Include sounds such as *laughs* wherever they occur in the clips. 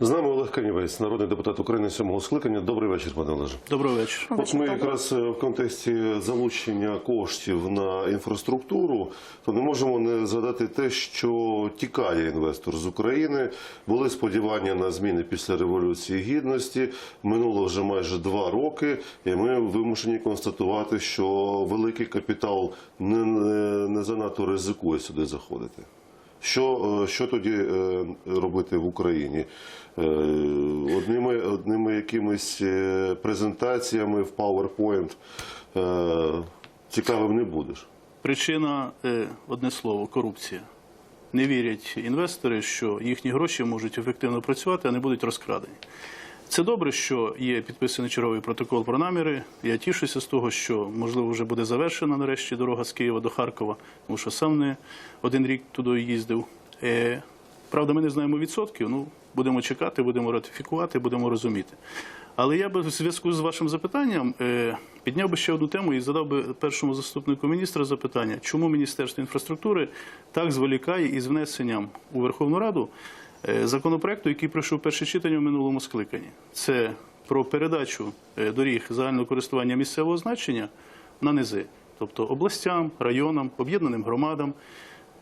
З нами Олег Канівець, народний депутат України сьомого скликання. Добрий вечір, пане Олеже. Добрий вечір. От ми якраз е, в контексті залучення коштів на інфраструктуру, то не можемо не згадати те, що тікає інвестор з України. Були сподівання на зміни після революції гідності. Минуло вже майже два роки, і ми вимушені констатувати, що великий капітал не, не, не занадто ризикує сюди заходити. Що, е, що тоді е, робити в Україні? Е, Одними, одними якимись презентаціями в PowerPoint цікавим не будеш. Причина одне слово корупція. Не вірять інвестори, що їхні гроші можуть ефективно працювати, а не будуть розкрадені. Це добре, що є підписаний черговий протокол про наміри. Я тішуся з того, що можливо вже буде завершена нарешті дорога з Києва до Харкова, тому що сам не один рік туди їздив. Е, Правда, ми не знаємо відсотків. Ну будемо чекати, будемо ратифікувати, будемо розуміти. Але я би в зв'язку з вашим запитанням е, підняв би ще одну тему і задав би першому заступнику міністра запитання, чому Міністерство інфраструктури так зволікає із внесенням у Верховну Раду законопроекту, який пройшов перше читання в минулому скликанні. Це про передачу е, доріг загального користування місцевого значення на низи, тобто областям, районам, об'єднаним громадам.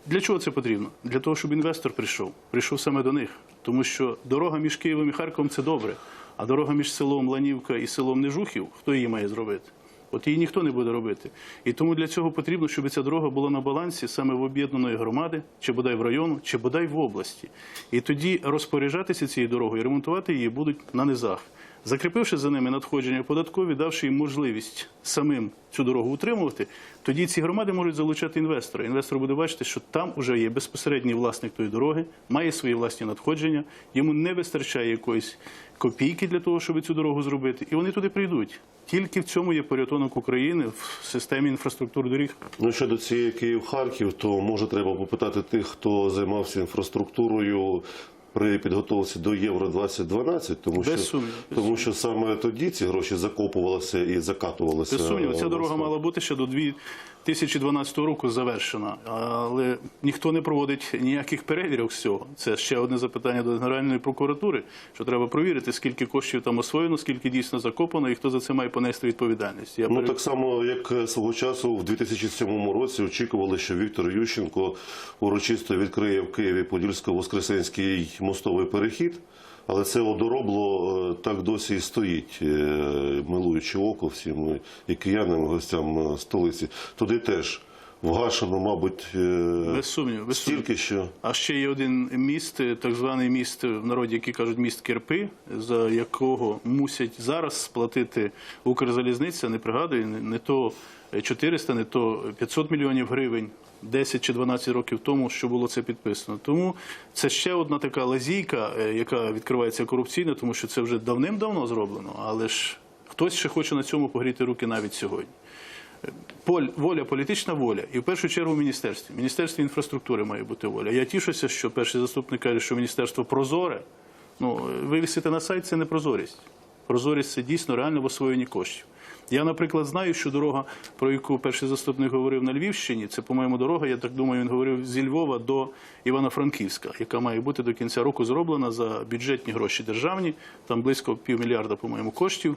Для чого це потрібно? Для того, щоб інвестор прийшов. Прийшов саме до них. Тому що дорога між Києвом і Харковом це добре. А дорога між селом Ланівка і селом Нежухів, хто її має зробити? От її ніхто не буде робити. І тому для цього потрібно, щоб ця дорога була на балансі саме в об'єднаної громади, чи бодай в району, чи бодай в області. І тоді розпоряджатися цією дорогою, ремонтувати її будуть на низах. Закріпивши за ними надходження податкові, давши їм можливість самим цю дорогу утримувати, тоді ці громади можуть залучати інвестора. Інвестор буде бачити, що там вже є безпосередній власник тої дороги, має свої власні надходження, йому не вистачає якоїсь копійки для того, щоб цю дорогу зробити, і вони туди прийдуть. Тільки в цьому є порятунок України в системі інфраструктури доріг. Ну щодо цієї Київ-Харків, то може треба попитати тих, хто займався інфраструктурою. При підготовці до Євро 2012, тому Без що без тому що саме тоді ці гроші закопувалися і закатувалися. Без сумніву, ця дорога мала бути ще до 2012 року завершена, але ніхто не проводить ніяких перевірок з цього. Це ще одне запитання до Генеральної прокуратури, що треба провірити, скільки коштів там освоєно, скільки дійсно закопано, і хто за це має понести відповідальність. Я Ну пере- так само, як свого часу в 2007 році очікували, що Віктор Ющенко урочисто відкриє в Києві Подільсько-Воскресенський мостовий перехід, але це одоробло е, так досі і стоїть, е, милуючи око всім і киянам, і гостям е, столиці. Туди теж вгашено, мабуть, е, без сумніву, без стільки, що А ще є один міст, так званий міст в народі, який кажуть міст Кирпи, за якого мусять зараз сплатити Укрзалізниця, не пригадую, не то 400, не то 500 мільйонів гривень. 10 чи 12 років тому, що було це підписано. Тому це ще одна така лазійка, е, яка відкривається корупційно, тому що це вже давним-давно зроблено, але ж хтось ще хоче на цьому погріти руки навіть сьогодні. Поль, воля, політична воля. І в першу чергу в міністерстві. В міністерстві інфраструктури має бути воля. Я тішуся, що перший заступник каже, що міністерство прозоре. Ну, вивісити на сайт це не прозорість. Прозорість це дійсно реально в освоєнні коштів. Я, наприклад, знаю, що дорога, про яку перший заступник говорив на Львівщині, це, по-моєму, дорога, я так думаю, він говорив зі Львова до Івано-Франківська, яка має бути до кінця року зроблена за бюджетні гроші державні, там близько півмільярда, по-моєму, коштів.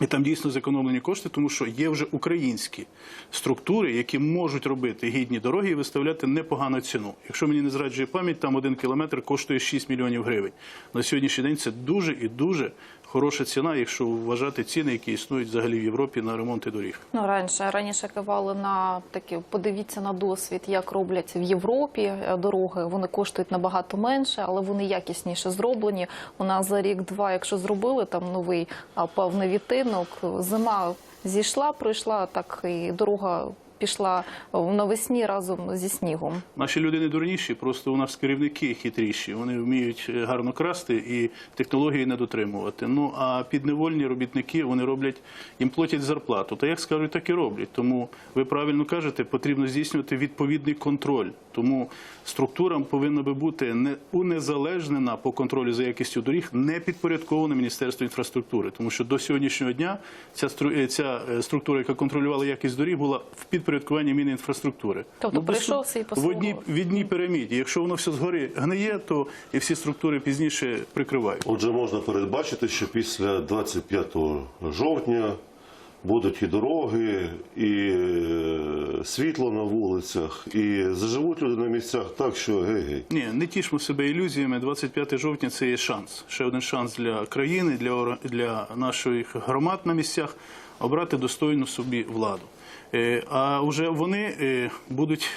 І там дійсно зекономлені кошти, тому що є вже українські структури, які можуть робити гідні дороги і виставляти непогану ціну. Якщо мені не зраджує пам'ять, там один кілометр коштує 6 мільйонів гривень. На сьогоднішній день це дуже і дуже хороша ціна, якщо вважати ціни, які існують взагалі в Європі на ремонти доріг. Ну, раніше раніше кивали на такі, подивіться на досвід, як роблять в Європі е, дороги. Вони коштують набагато менше, але вони якісніше зроблені. У нас за рік-два, якщо зробили там новий певний відтинок, зима зійшла, пройшла, так і дорога пішла навесні разом зі снігом. Наші люди не дурніші, просто у нас керівники хитріші. Вони вміють е, гарно красти і технології не дотримувати. Ну а підневольні робітники вони роблять їм платять зарплату. Та як скажуть, так і роблять. Тому ви правильно кажете, потрібно здійснювати відповідний контроль. Тому структурам повинна би бути не унезалежнена по контролю за якістю доріг, не підпорядкована Міністерству інфраструктури, тому що до сьогоднішнього дня ця е, ця е, структура, яка контролювала якість доріг, була в підпорядкуванні підпорядкування Мінінфраструктури. Тобто без прийшов свій в одній, в одній піраміді. Якщо воно все згори гниє, то і всі структури пізніше прикривають. Отже, можна передбачити, що після 25 жовтня будуть і дороги, і е, світло на вулицях, і заживуть люди на місцях так, що гей-гей. Ні, не тішмо себе ілюзіями. 25 жовтня це є шанс. Ще один шанс для країни, для, для наших громад на місцях обрати достойну собі владу. Е, А вже вони е, будуть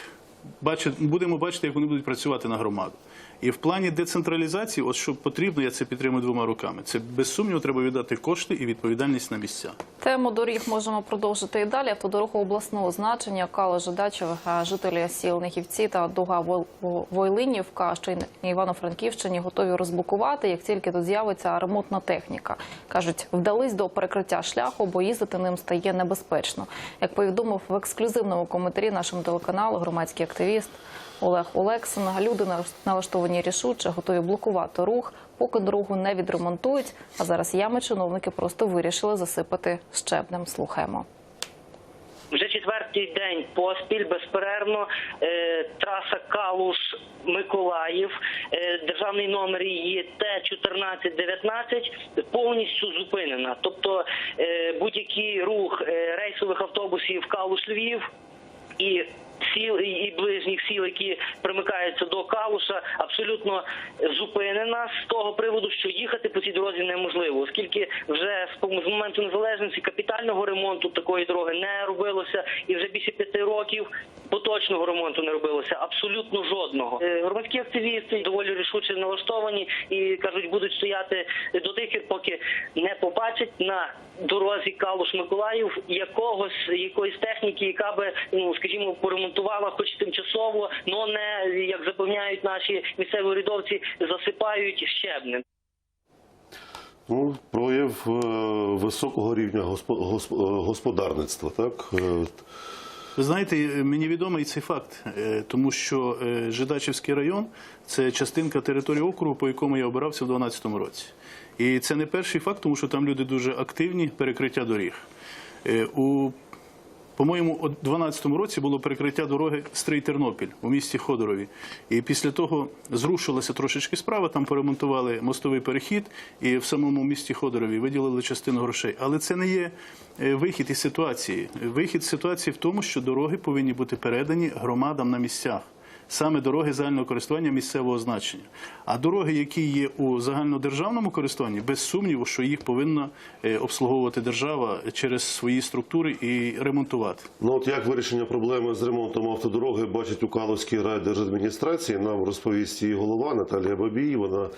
бачити, будемо бачити, як вони будуть працювати на громаду. І в плані децентралізації, от що потрібно, я це підтримую двома руками. Це без сумніву треба віддати кошти і відповідальність на місця. Тему доріг можемо продовжити і далі. Автодорога обласного значення Калежи Дачевих, жителі сіл Нехівці та Дуга Вой- Войлинівка, що й Івано-Франківщині готові розблокувати, як тільки тут з'явиться ремонтна техніка. Кажуть, вдались до перекриття шляху, бо їздити ним стає небезпечно. Як повідомив в ексклюзивному коментарі нашому телеканалу громадський активіст Олег Олексин, люди налаштовані рішуче, готові блокувати рух, поки дорогу не відремонтують. А зараз ями чиновники просто вирішили засипати щебнем. Слухаємо. Вже четвертий день поспіль безперервно е, траса Калуш Миколаїв, е, державний номер її Т-1419 повністю зупинена. Тобто е, будь-який рух е, рейсових автобусів Калуш Львів і сіл і- ближніх сіл, які примикаються до Калуша, абсолютно зупинена з того приводу, що їхати по цій дорозі неможливо, оскільки вже з моменту незалежності капітального ремонту такої дороги не робилося, і вже більше п'яти років поточного ремонту не робилося. Абсолютно жодного. Е, Громадські активісти доволі рішуче налаштовані і кажуть, будуть стояти до тих пір, поки не побачать на дорозі Калуш Миколаїв якогось якоїсь техніки, яка би ну скажімо поремонтувала, хоч тимчасово, но не як запевняють наші місцеві урядовці, засипають щебнем. Ну, прояв е, високого рівня е, господарництва, так? Е, Ви знаєте, мені відомий цей факт, тому що Жидачівський район це частинка території округу, по якому я обирався в 2012 році. І це не перший факт, тому що там люди дуже активні, перекриття доріг. У по-моєму, у 2012 році було перекриття дороги Стрий-Тернопіль у місті Ходорові. І після того зрушилася трошечки справа, там поремонтували мостовий перехід, і в самому місті Ходорові виділили частину грошей. Але це не є е, вихід із ситуації. Вихід з ситуації в тому, що дороги повинні бути передані громадам на місцях. Саме дороги загального користування місцевого значення. А дороги, які є у загальнодержавному користуванні, без сумніву, що їх повинна е, обслуговувати держава через свої структури і ремонтувати. Ну от як вирішення проблеми з ремонтом автодороги бачить у Калузькій райдержадміністрації, нам розповість її голова Наталія Бабій. Вона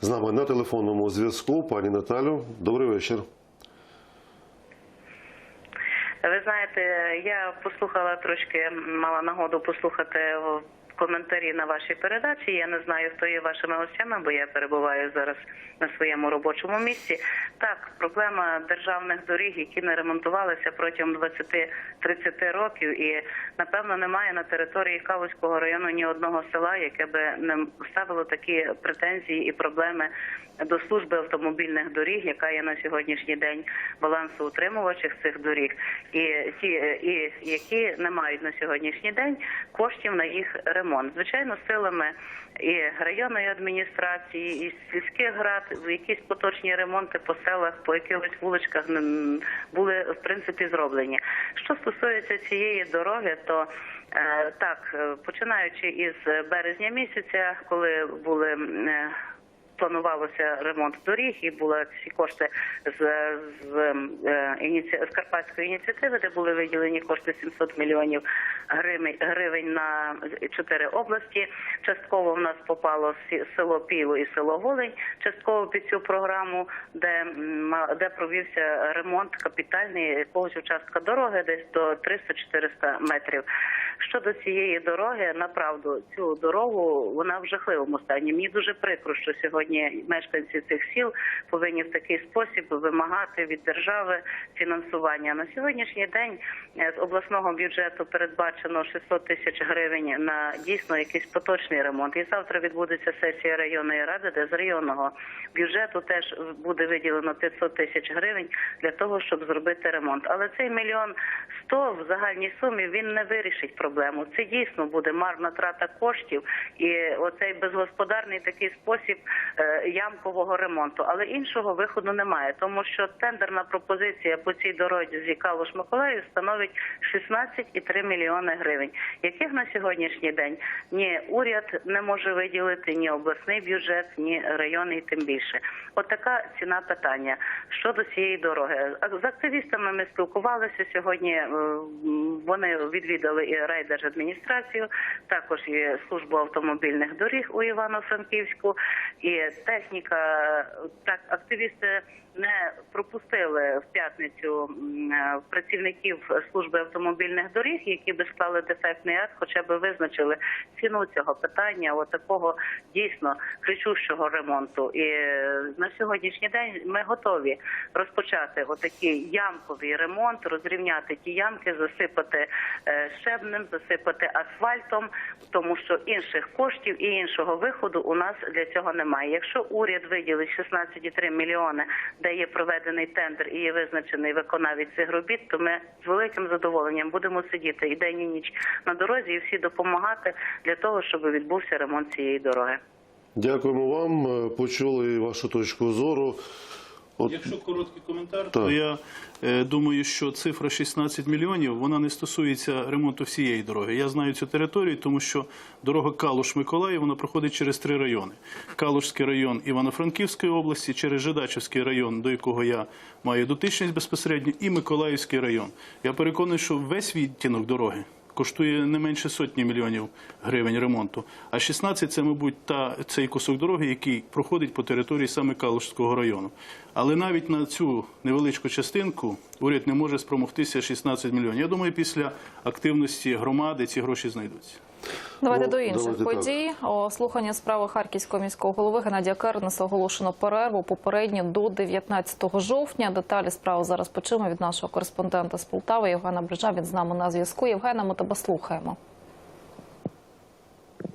з нами на телефонному зв'язку. Пані Наталю, добрий вечір. Ви знаєте, я послухала трошки, мала нагоду послухати коментарі на вашій передачі. Я не знаю, хто є вашими гостями, бо я перебуваю зараз на своєму робочому місці. Так, проблема державних доріг, які не ремонтувалися протягом 20-30 років, і напевно немає на території Калузького району ні одного села, яке би не ставило такі претензії і проблеми до служби автомобільних доріг, яка є на сьогоднішній день балансоутримувачів цих доріг, і ті, і які не мають на сьогоднішній день коштів на їх ремонт. Звичайно, силами і районної адміністрації, і сільських рад в якісь поточні ремонти по селах, по якихось вуличках були в принципі зроблені. Що стосується цієї дороги, то е, так, е, починаючи із березня місяця, коли були е, планувалося ремонт доріг, і були ці кошти з, з, е, з Карпатської ініціативи, де були виділені кошти 700 мільйонів гривень, на чотири області. Частково в нас попало село Піло і село Голень, частково під цю програму, де, де провівся ремонт капітальний якогось участка дороги, десь до 300-400 метрів. Щодо цієї дороги, направду цю дорогу вона в жахливому стані. Мені дуже прикро, що сьогодні сьогодні мешканці цих сіл повинні в такий спосіб вимагати від держави фінансування. На сьогоднішній день е, з обласного бюджету передбачено 600 тисяч гривень на дійсно якийсь поточний ремонт. І завтра відбудеться сесія районної ради, де з районного бюджету теж буде виділено 500 тисяч гривень для того, щоб зробити ремонт. Але цей мільйон сто в загальній сумі він не вирішить проблему. Це дійсно буде марна трата коштів і оцей безгосподарний такий спосіб ямкового ремонту. Але іншого виходу немає, тому що тендерна пропозиція по цій дорозі калуш миколаїв становить 16,3 мільйони гривень, яких на сьогоднішній день ні уряд не може виділити, ні обласний бюджет, ні районний, тим більше. От така ціна питання щодо цієї дороги. З активістами ми спілкувалися сьогодні. е, Вони відвідали і райдержадміністрацію, також і службу автомобільних доріг у Івано-Франківську, і техніка. Так, активісти не пропустили в п'ятницю працівників служби автомобільних доріг, які би склали дефектний акт, хоча б визначили ціну цього питання, от такого дійсно кричущого ремонту. І е, на сьогоднішній день ми готові розпочати отакий ямковий ремонт, розрівняти ті ямки, засипати е, щебнем, засипати асфальтом, тому що інших коштів і іншого виходу у нас для цього немає. Якщо уряд виділить 16,3 мільйони, де є проведений тендер і є визначений виконавець цих робіт, то ми з великим задоволенням будемо сидіти і день і ніч на дорозі і всі допомагати для того, щоб відбувся ремонт цієї дороги. Дякуємо вам. Е, Почули вашу точку зору. От Якщо короткий коментар, Так. то я е, думаю, що цифра 16 мільйонів вона не стосується ремонту всієї дороги. Я знаю цю територію, тому що дорога Калуш-Миколаїв вона проходить через три райони: Калушський район Івано-Франківської області, через Жидачівський район, до якого я маю дотичність безпосередньо, і Миколаївський район. Я переконаний, що весь відтінок дороги. Коштує не менше сотні мільйонів гривень ремонту. А 16 – це, мабуть, та цей кусок дороги, який проходить по території саме Калужського району. Але навіть на цю невеличку частинку уряд не може спромогтися 16 мільйонів. Я думаю, після активності громади ці гроші знайдуться. Давайте Ну, до інших давайте подій. Слухання справи харківського міського голови Геннадія Кернеса оголошено перерву попередньо до 19 жовтня. Деталі справи зараз почуємо від нашого кореспондента з Полтави Євгена Брижа. Він з нами на зв'язку. Євгена, ми тебе слухаємо.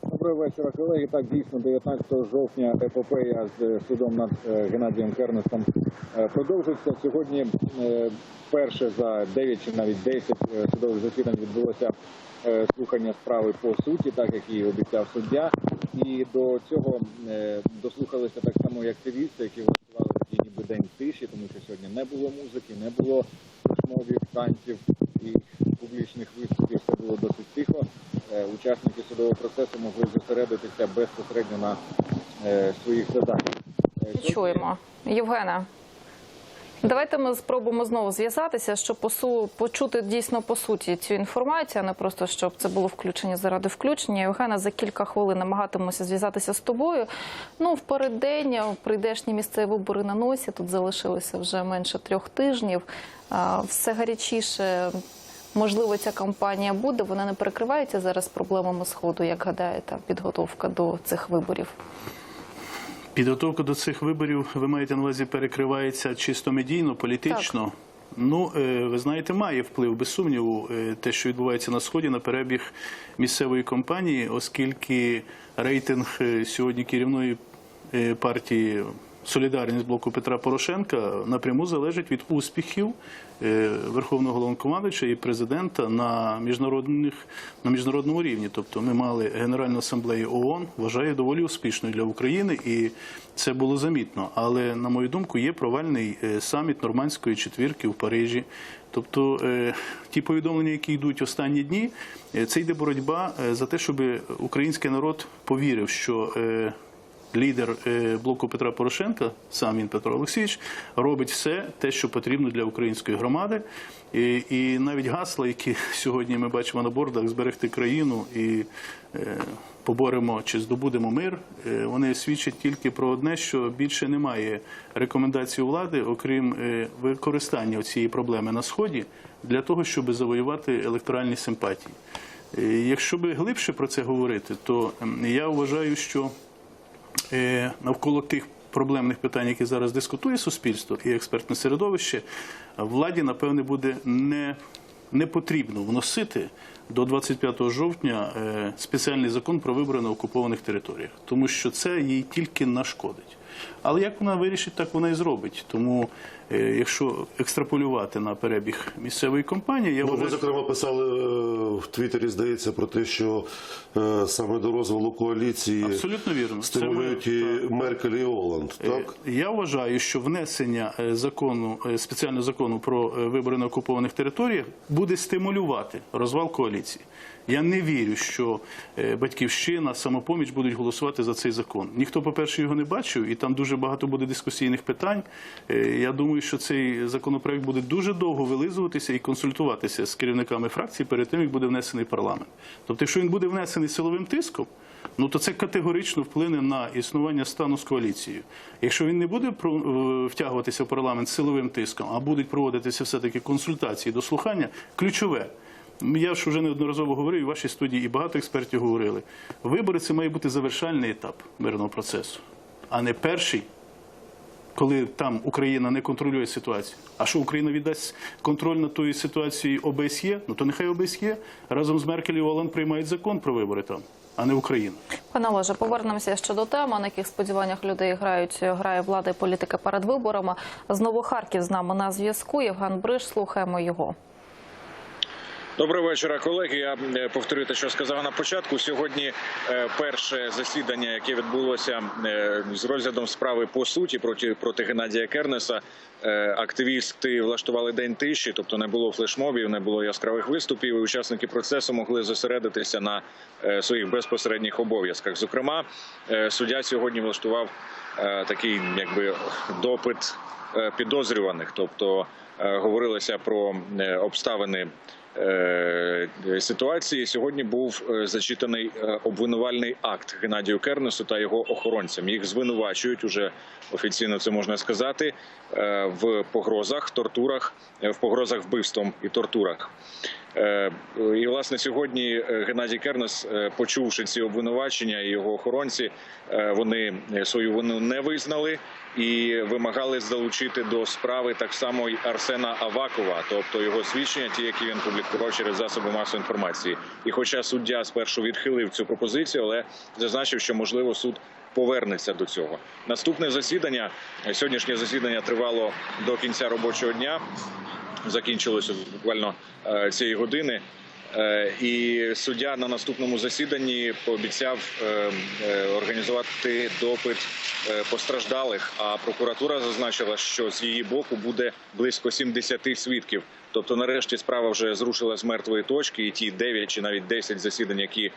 Доброго вечора, колеги. Так, дійсно, 19 жовтня епопея з судом над е, Геннадієм Кернесом е, продовжується. Сьогодні е, перше за 9 чи навіть 10 е, судових засідань відбулося слухання справи по суті, так як і обіцяв суддя. І до цього е, дослухалися так само і активісти, які влаштували такий ніби день тиші, тому що сьогодні не було музики, не було флешмобів, танців і публічних виступів. Все було досить тихо. Е, Учасники судового процесу могли зосередитися безпосередньо на е, своїх заданнях. Е, Чуємо. Євгена. Давайте ми спробуємо знову зв'язатися, щоб посу... почути дійсно по суті цю інформацію, а не просто щоб це було включення заради включення. Євгена, за кілька хвилин намагатимуся зв'язатися з тобою. Ну, в переддень прийдешні місцеві вибори на носі. Тут залишилося вже менше трьох тижнів. Все гарячіше. Можливо, ця кампанія буде. Вона не перекривається зараз проблемами сходу, як гадаєте, підготовка до цих виборів. Підготовка до цих виборів, ви маєте на увазі, перекривається чисто медійно, політично. Ну, е, ви знаєте, має вплив без сумніву е, те, що відбувається на сході, на перебіг місцевої компанії, оскільки рейтинг е, сьогодні керівної партії Солідарність блоку Петра Порошенка напряму залежить від успіхів е, Верховного головнокомандуюча і президента на міжнародних на міжнародному рівні. Тобто, ми мали Генеральну асамблею ООН, вважаю доволі успішною для України, і це було замітно. Але на мою думку, є провальний е, саміт нормандської четвірки в Парижі. Тобто е, ті повідомлення, які йдуть останні дні, це йде боротьба за те, щоб український народ повірив, що лідер е, блоку Петра Порошенка, сам він Петро Олексійович, робить все те, що потрібно для української громади. І, і навіть гасла, які *laughs* сьогодні ми бачимо на бордах, зберегти країну і е, поборемо чи здобудемо мир, е, вони свідчать тільки про одне, що більше немає рекомендацій влади, окрім е, використання цієї проблеми на сході для того, щоб завоювати електоральні симпатії. Е, Якщо би глибше про це говорити, то я вважаю, що навколо тих проблемних питань, які зараз дискутує суспільство і експертне середовище, владі, напевне, буде не, не потрібно вносити до 25 жовтня е, спеціальний закон про вибори на окупованих територіях, тому що це їй тільки нашкодить. Але як вона вирішить, так вона і зробить. Тому, е, якщо екстраполювати на перебіг місцевої компанії, я Ну, ви, зокрема, писали е, в Твіттері, здається, про те, що е, саме до розвалу коаліції абсолютно вірно. Це стимулюють ми- і. Меркель і Оланд. Так? Я вважаю, що внесення закону спеціального закону про вибори на окупованих територіях буде стимулювати розвал коаліції. Я не вірю, що е, батьківщина, самопоміч будуть голосувати за цей закон. Ніхто, по-перше, його не бачив, і там дуже багато буде дискусійних питань. Е, Я думаю, що цей законопроект буде дуже довго вилизуватися і консультуватися з керівниками фракцій перед тим, як буде внесений парламент. Тобто, якщо він буде внесений силовим тиском, ну то це категорично вплине на існування стану з коаліцією. Якщо він не буде е, втягуватися в парламент силовим тиском, а будуть проводитися все-таки консультації, дослухання, ключове. Я ж вже неодноразово говорив, і в вашій студії, і багато експертів говорили. Вибори це має бути завершальний етап мирного процесу, а не перший, коли там Україна не контролює ситуацію. А що Україна віддасть контроль над тою ситуацією ОБСЄ? Ну то нехай ОБСЄ разом з Меркель і Оланд приймають закон про вибори там, а не Україна. Пане Олеже, повернемося ще до теми, на яких сподіваннях людей грають грає влада і політика перед виборами. Знову Харків з нами на зв'язку. Євген Бриш, слухаємо його. Доброго вечора, колеги. Я е, повторю те, що сказав на початку. Сьогодні е, перше засідання, яке відбулося е, з розглядом справи по суті проти проти Геннадія Кернеса. Активісти влаштували день тиші, тобто не було флешмобів, не було яскравих виступів. і Учасники процесу могли зосередитися на своїх безпосередніх обов'язках. Зокрема, суддя сьогодні влаштував такий, якби допит підозрюваних, тобто говорилося про обставини ситуації сьогодні був е, зачитаний е, обвинувальний акт Геннадію Кернесу та його охоронцям. Їх звинувачують уже офіційно це можна сказати е, в погрозах, тортурах, е, в погрозах вбивством і тортурах. Е, І власне сьогодні е, Геннадій Кернес, е, почувши ці обвинувачення, і його охоронці, е, вони свою вину не визнали і вимагали залучити до справи так само й Арсена Авакова, тобто його свідчення, ті, які він публікував через засоби масової інформації. І хоча суддя спершу відхилив цю пропозицію, але зазначив, що можливо суд повернеться до цього. Наступне засідання сьогоднішнє засідання тривало до кінця робочого дня закінчилося буквально е, цієї години. Е, І суддя на наступному засіданні пообіцяв е, е, організувати допит постраждалих. А прокуратура зазначила, що з її боку буде близько 70 свідків. Тобто, нарешті справа вже зрушила з мертвої точки, і ті 9 чи навіть 10 засідань, які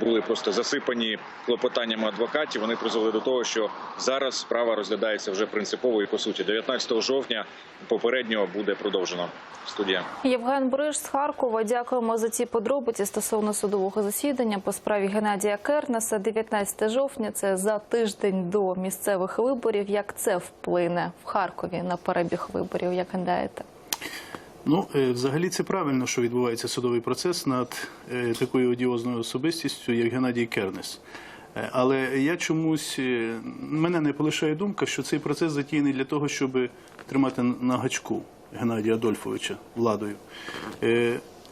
були просто засипані клопотаннями адвокатів, вони призвели до того, що зараз справа розглядається вже принципово і по суті. 19 жовтня попередньо буде продовжено студія. Євген Бриш з Харкова. Дякуємо за ці подробиці стосовно судового засідання по справі Геннадія Кернеса. 19 жовтня. Це за тиждень до місцевих виборів. Як це вплине в Харкові на перебіг виборів? Як гадаєте? Ну, е, взагалі це правильно, що відбувається судовий процес над е, такою одіозною особистістю, як Геннадій Кернес. Е, Але я чомусь мене не полишає думка, що цей процес затіяний для того, щоб тримати на гачку Геннадія Адольфовича владою.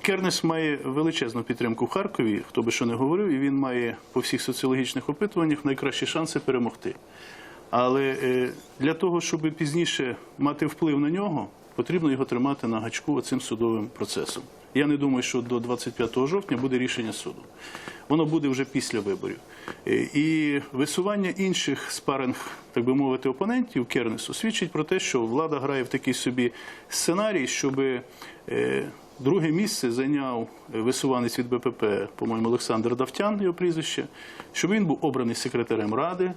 Кернес має величезну підтримку в Харкові, хто би що не говорив, і він має по всіх соціологічних опитуваннях найкращі шанси перемогти. Але для того, щоб пізніше мати вплив на нього, потрібно його тримати на гачку цим судовим процесом. Я не думаю, що до 25 жовтня буде рішення суду. Воно буде вже після виборів. Е, І висування інших спаринг, так би мовити, опонентів Кернесу свідчить про те, що влада грає в такий собі сценарій, щоб е, друге місце зайняв висуванець від БПП, по-моєму, Олександр Давтян, його прізвище, щоб він був обраний секретарем ради.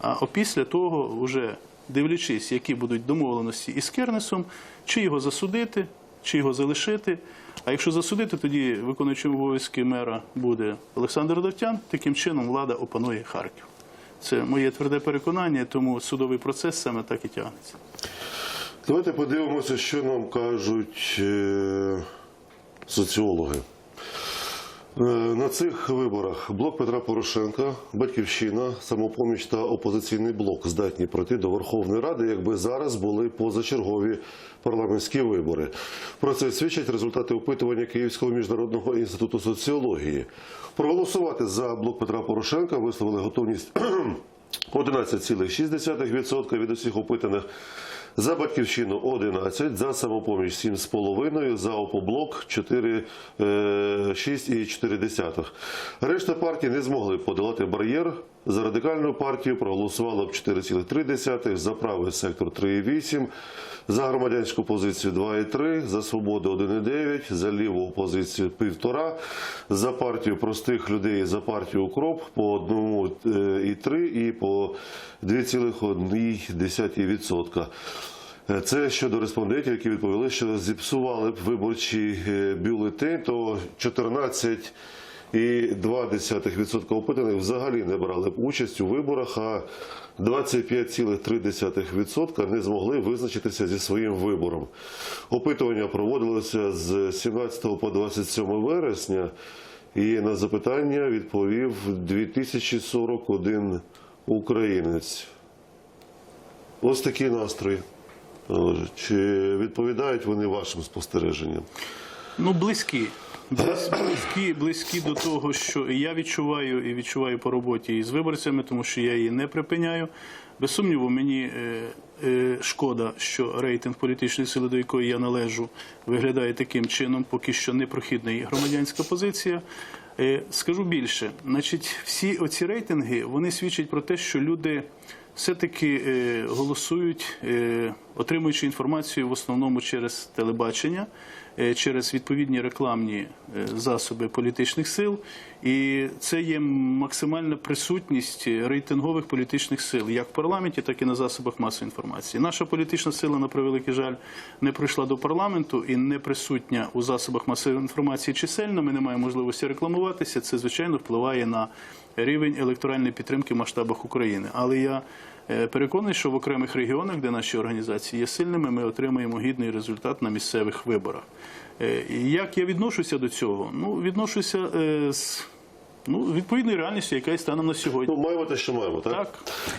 А опісля того, вже дивлячись, які будуть домовленості із Кернесом, чи його засудити, чи його залишити. А якщо засудити, тоді виконуючим обов'язки мера буде Олександр Давтян. Таким чином влада опанує Харків. Це моє тверде переконання, тому судовий процес саме так і тягнеться. Давайте подивимося, що нам кажуть е, соціологи. Е, На цих виборах блок Петра Порошенка, Батьківщина, самопоміч та опозиційний блок здатні пройти до Верховної Ради, якби зараз були позачергові парламентські вибори. Про це свідчать результати опитування Київського міжнародного інституту соціології. Проголосувати за блок Петра Порошенка висловили готовність *clears throat* 11,6% від усіх опитаних. За батьківщину 11, за самопоміч 7,5, за опоблок 4, е, 6,4. Решта партій не змогли подолати бар'єр. За радикальну партію проголосувало б 4,3, за правий сектор 3,8, за громадянську позицію 2,3, за свободу 1,9, за ліву опозицію 1,5, за партію простих людей, за партію укроп по 1,3 і по 2,1%. Е, Це щодо респондентів, які відповіли, що зіпсували б виборчий е, бюлетень, то 14,2% опитаних взагалі не брали участь у виборах, а 25,3% не змогли визначитися зі своїм вибором. Опитування проводилося з 17 по 27 вересня, і на запитання відповів 2041 українець. Ось такі настрої. Чи відповідають вони вашим спостереженням? Ну, близькі. Близь- Близькі, близькі до того, що я відчуваю, і відчуваю по роботі із виборцями, тому що я її не припиняю. Без сумніву, мені е, е, шкода, що рейтинг політичної сили, до якої я належу, виглядає таким чином, поки що непрохідна і громадянська позиція. Е, скажу більше, значить, всі оці рейтинги вони свідчать про те, що люди все-таки е, голосують, е, отримуючи інформацію в основному через телебачення, через відповідні рекламні е, засоби політичних сил. І це є максимальна присутність рейтингових політичних сил, як в парламенті, так і на засобах масової інформації. Наша політична сила, на превеликий жаль, не прийшла до парламенту і не присутня у засобах масової інформації чисельно. Ми не маємо можливості рекламуватися. Це звичайно впливає на рівень електоральної підтримки в масштабах України. Але я е, переконаний, що в окремих регіонах, де наші організації є сильними, ми отримаємо гідний результат на місцевих виборах. Е, Як я відношуся до цього? Ну, відношуся е, з ну, відповідною реальністю, яка є станом на сьогодні. Ну, маємо те, що маємо, так? Так.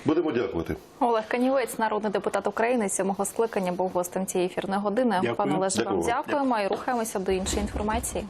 Будемо дякувати. Олег Канівець, народний депутат України, сьомого скликання, був гостем цієї ефірної години. Дякую. Пане Олеже, вам Дякую. дякуємо і рухаємося до іншої інформації.